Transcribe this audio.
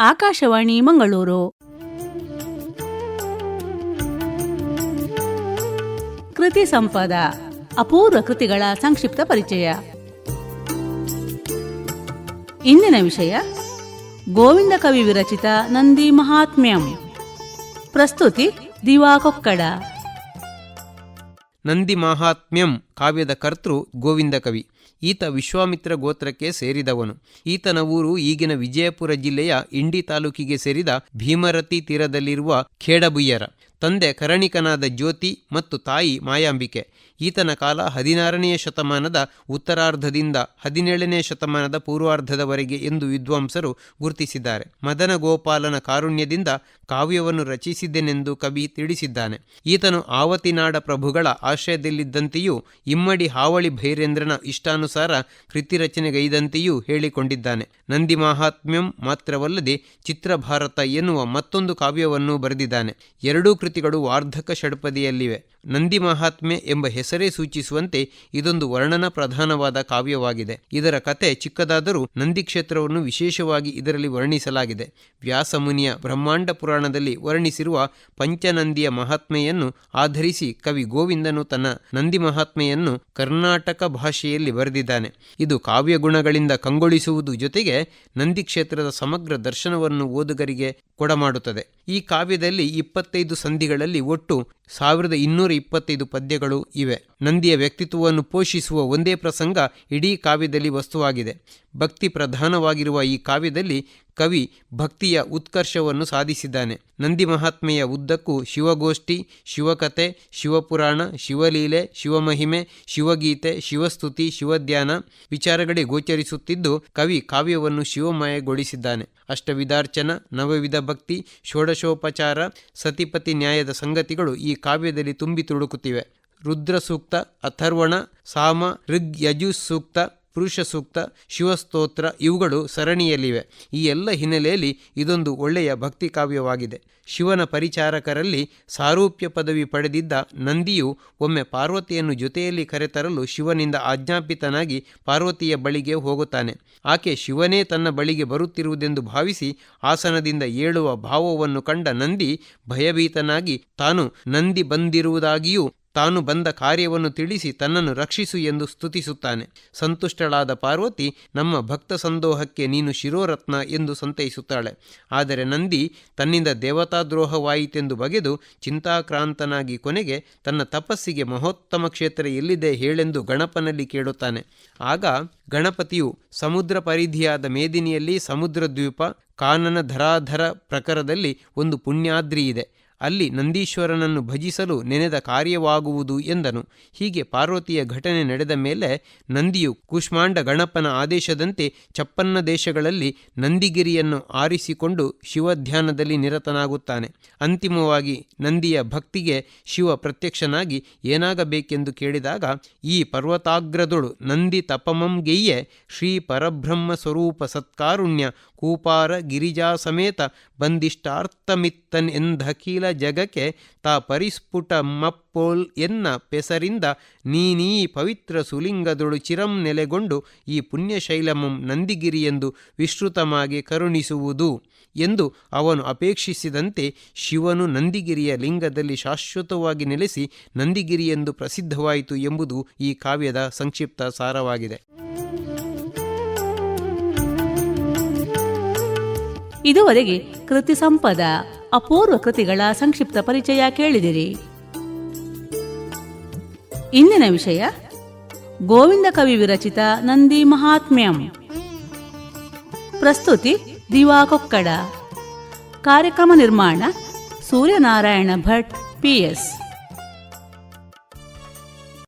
ಆಕಾಶವಾಣಿ ಮಂಗಳೂರು. ಕೃತಿ ಸಂಪದ, ಅಪೂರ್ವ ಕೃತಿಗಳ ಸಂಕ್ಷಿಪ್ತ ಪರಿಚಯ. ಇಂದಿನ ವಿಷಯ, ಗೋವಿಂದ ಕವಿ ವಿರಚಿತ ನಂದಿ ಮಹಾತ್ಮ್ಯಂ. ಪ್ರಸ್ತುತಿ ದಿವಾ ಕೊಕ್ಕಡ ನಂದಿ ಮಾಹಾತ್ಮ್ಯಂ ಕಾವ್ಯದ ಕರ್ತೃ ಗೋವಿಂದ ಕವಿ. ಈತ ವಿಶ್ವಾಮಿತ್ರ ಗೋತ್ರಕ್ಕೆ ಸೇರಿದವನು. ಈತನ ಊರು ಈಗಿನ ವಿಜಯಪುರ ಜಿಲ್ಲೆಯ ಇಂಡಿ ತಾಲೂಕಿಗೆ ಸೇರಿದ ಭೀಮರತಿ ತೀರದಲ್ಲಿರುವ ಖೇಡಬುಯ್ಯರ. ತಂದೆ ಕರಣಿಕನಾದ ಜ್ಯೋತಿ ಮತ್ತು ತಾಯಿ ಮಾಯಾಂಬಿಕೆ. ಈತನ ಕಾಲ ಹದಿನಾರನೆಯ ಶತಮಾನದ ಉತ್ತರಾರ್ಧದಿಂದ ಹದಿನೇಳನೇ ಶತಮಾನದ ಪೂರ್ವಾರ್ಧದವರೆಗೆ ಎಂದು ವಿದ್ವಾಂಸರು ಗುರುತಿಸಿದ್ದಾರೆ. ಮದನ ಗೋಪಾಲನ ಕಾರುಣ್ಯದಿಂದ ಕಾವ್ಯವನ್ನು ರಚಿಸಿದ್ದೆನೆಂದು ಕವಿ ತಿಳಿಸಿದ್ದಾನೆ. ಈತನು ಆವತಿನಾಡ ಪ್ರಭುಗಳ ಆಶ್ರಯದಲ್ಲಿದ್ದಂತೆಯೂ ಇಮ್ಮಡಿ ಹಾವಳಿ ಭೈರೇಂದ್ರನ ಇಷ್ಟಾನುಸಾರ ಕೃತಿ ರಚನೆಗೈದಂತೆಯೂ ಹೇಳಿಕೊಂಡಿದ್ದಾನೆ. ನಂದಿ ಮಾಹಾತ್ಮ್ಯಂ ಮಾತ್ರವಲ್ಲದೆ ಚಿತ್ರಭಾರತ ಎನ್ನುವ ಮತ್ತೊಂದು ಕಾವ್ಯವನ್ನು ಬರೆದಿದ್ದಾನೆ. ಎರಡೂ ಕೃತಿಗಳು ವಾರ್ಧಕ ಷಡ್ಪದಿಯಲ್ಲಿವೆ. ನಂದಿ ಮಹಾತ್ಮೆ ಎಂಬ ಹೆಸರೇ ಸೂಚಿಸುವಂತೆ ಇದೊಂದು ವರ್ಣನ ಪ್ರಧಾನವಾದ ಕಾವ್ಯವಾಗಿದೆ. ಇದರ ಕತೆ ಚಿಕ್ಕದಾದರೂ ನಂದಿ ಕ್ಷೇತ್ರವನ್ನು ವಿಶೇಷವಾಗಿ ಇದರಲ್ಲಿ ವರ್ಣಿಸಲಾಗಿದೆ. ವ್ಯಾಸಮುನಿಯ ಬ್ರಹ್ಮಾಂಡ ಪುರಾಣದಲ್ಲಿ ವರ್ಣಿಸಿರುವ ಪಂಚನಂದಿಯ ಮಹಾತ್ಮೆಯನ್ನು ಆಧರಿಸಿ ಕವಿ ಗೋವಿಂದನು ತನ್ನ ನಂದಿ ಮಹಾತ್ಮೆಯನ್ನು ಕರ್ನಾಟಕ ಭಾಷೆಯಲ್ಲಿ ಬರೆದಿದ್ದಾನೆ. ಇದು ಕಾವ್ಯ ಗುಣಗಳಿಂದ ಕಂಗೊಳಿಸುವುದು ಜೊತೆಗೆ ನಂದಿ ಕ್ಷೇತ್ರದ ಸಮಗ್ರ ದರ್ಶನವನ್ನು ಓದುಗರಿಗೆ ಕೊಡಮಾಡುತ್ತದೆ. ಈ ಕಾವ್ಯದಲ್ಲಿ ಇಪ್ಪತ್ತೈದು ಸಂಧಿಗಳಲ್ಲಿ ಒಟ್ಟು ಸಾವಿರದ ಇನ್ನೂರ ಇಪ್ಪತ್ತೈದು ಪದ್ಯಗಳು ಇವೆ. ನಂದಿಯ ವ್ಯಕ್ತಿತ್ವವನ್ನು ಪೋಷಿಸುವ ಒಂದೇ ಪ್ರಸಂಗ ಇಡೀ ಕಾವ್ಯದಲ್ಲಿ ವಸ್ತುವಾಗಿದೆ. ಭಕ್ತಿ ಪ್ರಧಾನವಾಗಿರುವ ಈ ಕಾವ್ಯದಲ್ಲಿ ಕವಿ ಭಕ್ತಿಯ ಉತ್ಕರ್ಷವನ್ನು ಸಾಧಿಸಿದ್ದಾನೆ. ನಂದಿ ಮಹಾತ್ಮೆಯ ಉದ್ದಕ್ಕೂ ಶಿವಗೋಷ್ಠಿ ಶಿವಕಥೆ ಶಿವಪುರಾಣ, ಶಿವಲೀಲೆ, ಶಿವಮಹಿಮೆ, ಶಿವಗೀತೆ, ಶಿವಸ್ತುತಿ, ಶಿವಧ್ಯಾನ ವಿಚಾರಗಳೇ ಗೋಚರಿಸುತ್ತಿದ್ದು ಕವಿ ಕಾವ್ಯವನ್ನು ಶಿವಮಯಗೊಳಿಸಿದ್ದಾನೆ. ಅಷ್ಟವಿಧಾರ್ಚನ ನವವಿಧ ಭಕ್ತಿ, ಷೋಡಶೋಪಚಾರ, ಸತಿಪತಿ ನ್ಯಾಯದ ಸಂಗತಿಗಳು ಈ ಕಾವ್ಯದಲ್ಲಿ ತುಂಬಿ ತುಳುಕುತ್ತಿವೆ. ರುದ್ರ ಸೂಕ್ತ ಅಥರ್ವಣ ಸಾಮ ಋಗ್ ಯಜು ಸೂಕ್ತ ಪುರುಷ ಸೂಕ್ತ ಶಿವಸ್ತೋತ್ರ ಇವುಗಳು ಸರಣಿಯಲ್ಲಿವೆ. ಈ ಎಲ್ಲ ಹಿನ್ನೆಲೆಯಲ್ಲಿ ಇದೊಂದು ಒಳ್ಳೆಯ ಭಕ್ತಿ ಕಾವ್ಯವಾಗಿದೆ. ಶಿವನ ಪರಿಚಾರಕರಲ್ಲಿ ಸಾರೂಪ್ಯ ಪದವಿ ಪಡೆದಿದ್ದ ನಂದಿಯು ಒಮ್ಮೆ ಪಾರ್ವತಿಯನ್ನು ಜೊತೆಯಲ್ಲಿ ಕರೆತರಲು ಶಿವನಿಂದ ಆಜ್ಞಾಪಿತನಾಗಿ ಪಾರ್ವತಿಯ ಬಳಿಗೆ ಹೋಗುತ್ತಾನೆ. ಆಕೆ ಶಿವನೇ ತನ್ನ ಬಳಿಗೆ ಬರುತ್ತಿರುವುದೆಂದು ಭಾವಿಸಿ ಆಸನದಿಂದ ಏಳುವ ಭಾವವನ್ನು ಕಂಡ ನಂದಿ ಭಯಭೀತನಾಗಿ ತಾನು ನಂದಿ ಬಂದಿರುವುದಾಗಿಯೂ ತಾನು ಬಂದ ಕಾರ್ಯವನ್ನು ತಿಳಿಸಿ ತನ್ನನ್ನು ರಕ್ಷಿಸು ಎಂದು ಸ್ತುತಿಸುತ್ತಾನೆ. ಸಂತುಷ್ಟಳಾದ ಪಾರ್ವತಿ, ನಮ್ಮ ಭಕ್ತ ಸಂದೋಹಕ್ಕೆ ನೀನು ಶಿರೋರತ್ನ ಎಂದು ಸಂತೈಸುತ್ತಾಳೆ. ಆದರೆ ನಂದಿ, ತನ್ನಿಂದ ದೇವತಾದ್ರೋಹವಾಯಿತೆಂದು ಬಗೆದು ಚಿಂತಾಕ್ರಾಂತನಾಗಿ ಕೊನೆಗೆ ತನ್ನ ತಪಸ್ಸಿಗೆ ಮಹೋತ್ತಮ ಕ್ಷೇತ್ರ ಎಲ್ಲಿದೆ ಹೇಳೆಂದು ಗಣಪನಲ್ಲಿ ಕೇಳುತ್ತಾನೆ. ಆಗ ಗಣಪತಿಯು ಸಮುದ್ರ ಪರಿಧಿಯಾದ ಮೇದಿನಿಯಲ್ಲಿ ಸಮುದ್ರ ದ್ವೀಪ, ಕಾನನ ಧರಾಧರ ಪ್ರಕರದಲ್ಲಿ ಒಂದು ಪುಣ್ಯಾದ್ರಿ ಇದೆ. ಅಲ್ಲಿ ನಂದೀಶ್ವರನನ್ನು ಭಜಿಸಲು ನೆನೆದ ಕಾರ್ಯವಾಗುವುದು ಎಂದನು. ಹೀಗೆ ಪಾರ್ವತಿಯ ಘಟನೆ ನಡೆದ ಮೇಲೆ ನಂದಿಯು ಕೂಷ್ಮಾಂಡ ಗಣಪನ ಆದೇಶದಂತೆ ಚಪ್ಪನ್ನ ದೇಶಗಳಲ್ಲಿ ನಂದಿಗಿರಿಯನ್ನು ಆರಿಸಿಕೊಂಡು ಶಿವಧ್ಯಾನದಲ್ಲಿ ನಿರತನಾಗುತ್ತಾನೆ. ಅಂತಿಮವಾಗಿ ನಂದಿಯ ಭಕ್ತಿಗೆ ಶಿವ ಪ್ರತ್ಯಕ್ಷನಾಗಿ ಏನಾಗಬೇಕೆಂದು ಕೇಳಿದಾಗ, ಈ ಪರ್ವತಾಗ್ರದೊಳು ನಂದಿ ತಪಮಂಗೆಯ್ಯೆ ಶ್ರೀ ಪರಬ್ರಹ್ಮ ಸ್ವರೂಪ ಸತ್ಕಾರುಣ್ಯ ಕೂಪಾರ ಗಿರಿಜಾ ಸಮೇತ ಬಂದಿಷ್ಟಾರ್ಥಮಿತ್ತನ್ ಎಂದಖೀಲ ಜಗಕ್ಕೆ ತಾ ಪರಿಸ್ಫುಟ ಮಪ್ಪೋಲ್ ಎನ್ನ ಪೆಸರಿಂದ ನೀನೀ ಪವಿತ್ರ ಸುಲಿಂಗದೊಳು ಚಿರಂ ನೆಲೆಗೊಂಡು ಈ ಪುಣ್ಯಶೈಲಮಂ ನಂದಿಗಿರಿಯೆಂದು ವಿಶ್ರುತಮಾಗಿ ಕರುಣಿಸುವುದು ಎಂದು ಅವನು ಅಪೇಕ್ಷಿಸಿದಂತೆ ಶಿವನು ನಂದಿಗಿರಿಯ ಲಿಂಗದಲ್ಲಿ ಶಾಶ್ವತವಾಗಿ ನೆಲೆಸಿ ನಂದಿಗಿರಿಯೆಂದು ಪ್ರಸಿದ್ಧವಾಯಿತು ಎಂಬುದು ಈ ಕಾವ್ಯದ ಸಂಕ್ಷಿಪ್ತ ಸಾರವಾಗಿದೆ. ಇದುವರೆಗೆ ಕೃತಿ ಸಂಪದ ಅಪೂರ್ವ ಕೃತಿಗಳ ಸಂಕ್ಷಿಪ್ತ ಪರಿಚಯ ಕೇಳಿದಿರಿ. ಇಂದಿನ ವಿಷಯ, ಗೋವಿಂದ ಕವಿ ವಿರಚಿತ ನಂದಿ ಮಹಾತ್ಮ್ಯಂ. ಪ್ರಸ್ತುತಿ, ದಿವಾ ಕೊಕ್ಕಡ. ಕಾರ್ಯಕ್ರಮ ನಿರ್ಮಾಣ, ಸೂರ್ಯನಾರಾಯಣ ಭಟ್ ಪಿಎಸ್